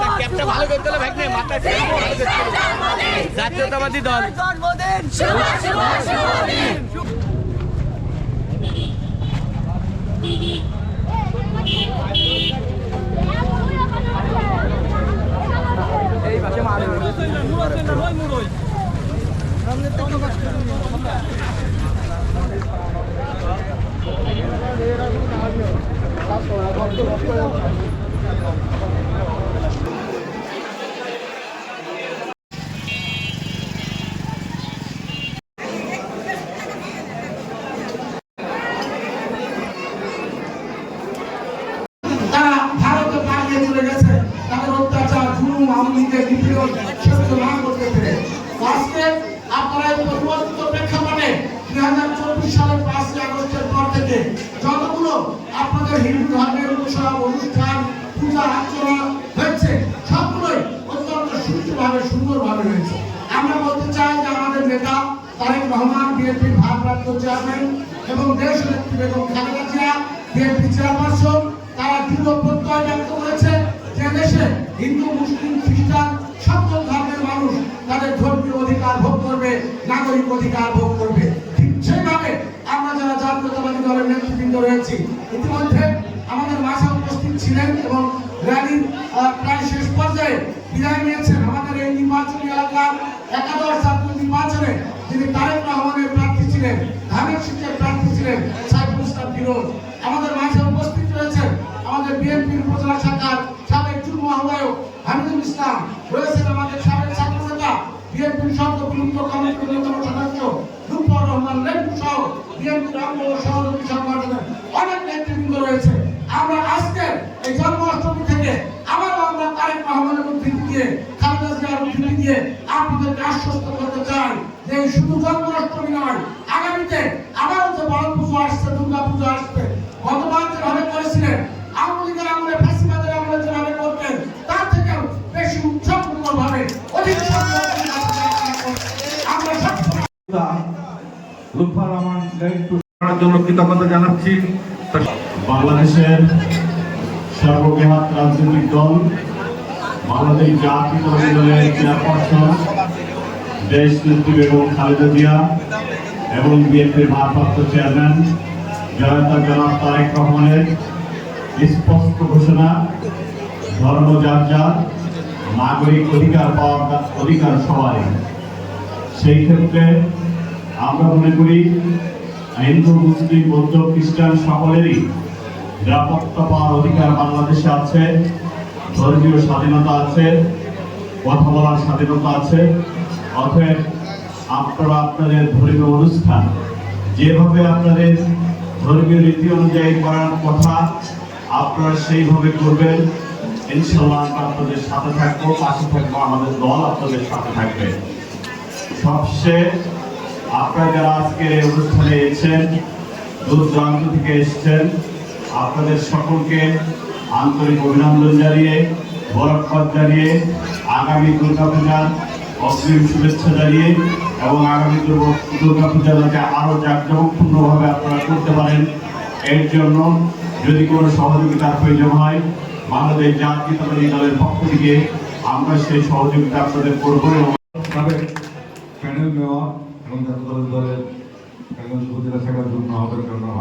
ভালো করতে হলে ভাই নেই মাথায় ফেলব, ভালো করতে হবে। জাতীয়তাবাদী দল। জন্মদিন। শুভ শুভ শুভদিন তারা হিন্দু ধর্মের উৎসব অনুষ্ঠান, পূজা, আর্চনা হয়েছে। সবগুলোই অত্যন্ত সুষ্ঠুভাবে সুন্দরভাবে হয়েছে। আমরা বলতে চাই যে আমাদের নেতা তারেক এবং দেশ নেত্রী বেগম খালেদা জিয়া, বিএনপি চেয়ারপারসন, তারা দৃঢ় প্রত্যয় ব্যক্ত করেছে যে দেশে হিন্দু, মুসলিম, খ্রিস্টান, সকল ধর্মের মানুষ তাদের ধর্মীয় অধিকার ভোগ করবে, নাগরিক অধিকার ভোগ করবে। আমরা যারা জাতীয়তাবাদী দলের নেতৃবৃন্দ রয়েছি, ইতিমধ্যে আমাদের মাঝে উপস্থিত ছিলেন এবং র্যালির প্রায় শেষ পর্যায়ে বিদায় নিয়েছেন আমাদের এই নির্বাচনী এলাকার একাদশ জাতীয় নির্বাচনে যিনি তারেক রহমানের প্রার্থী ছিলেন, ধানের শিক্ষার প্রার্থী ছিলেন সাইফুল ইসলাম ফিরোজ। আমাদের মাঝে উপস্থিত রয়েছেন আমাদের বিএনপির উপজেলা শাখার সাবেক যুগ্ম আহ্বায়ক হামিদুল ইসলাম। রয়েছেন আমাদের সাবেক বিএনপির সর্ববিলুপ্ত কমিটির অন্যতম সদস্য লুৎফর রহমান সহ বিএনপির অঙ্গ সহযোগী সংগঠনের অনেক নেতৃবৃন্দ রয়েছে। আমরা আজকে এই জন্মাষ্টমী থেকে আবারও আমরা তারেক রহমানের উদ্ধৃতি দিয়ে, খালেদা জিয়ার উদ্ধৃতি দিয়ে আপনাদেরকে আশ্বস্ত করতে চাই যে শুধু জন্মাষ্টমী নয়, আগামীতে আবারও যে বড় পুজো আসছে, দুর্গা পুজো আসবে, গতবার যেভাবে করেছিলেন জন্য কৃতজ্ঞতা বাংলাদেশের সর্ববৃহৎ রাজনৈতিক দল, বাংলাদেশ জাতীয় দলের চেয়ারপারসন, দেশ নেত্রী বেগম খালেদা জিয়া এবং বিএনপির ভারপ্রাপ্ত চেয়ারম্যান জনতা জনাব তারেক রহমানের স্পষ্ট ঘোষণা, ধর্ম যার যার, নাগরিক অধিকার পাওয়ার অধিকার সবাই সেই ক্ষেত্রে আমরা মনে করি হিন্দু, মুসলিম, বৌদ্ধ, খ্রিস্টান সকলেরই নিরাপত্তা পাওয়ার অধিকার বাংলাদেশে আছে, ধর্মীয় স্বাধীনতা আছে, কথা বলার স্বাধীনতা আছে। অতএব আপনারা আপনাদের ধর্মীয় অনুষ্ঠান যেভাবে আপনাদের ধর্মীয় রীতি অনুযায়ী করার কথা আপনারা সেইভাবে করবেন। ইনশাল্লাহ আমরা আপনাদের সাথে থাকব, পাশে থাকব আমাদের দল আপনাদের সাথে থাকবে। সবশেষে আপনারা যারা আজকের এই অনুষ্ঠানে এসেছেন দূর দূরান্ত থেকে এসেছেন, আপনাদের সকলকে আন্তরিক অভিনন্দন জানিয়ে বরফত জানিয়ে, আগামী দুর্গা পূজার অগ্রিম শুভেচ্ছা জানিয়ে এবং আগামী দুর্গা- দুর্গা পূজা যাতে আরও জাঁকজমকপূর্ণভাবে আপনারা করতে পারেন, এর জন্য যদি কোনো সহযোগিতার প্রয়োজন হয়, বাংলাদেশ জাতীয়তাবাদী দলের পক্ষ থেকে আমরা সেই সহযোগিতা আপনাদের করব এবং প্যানেল মেয়র এবং জাতীয় দলের একজন থাকার জন্য যুগ্ম আহ্বায়ক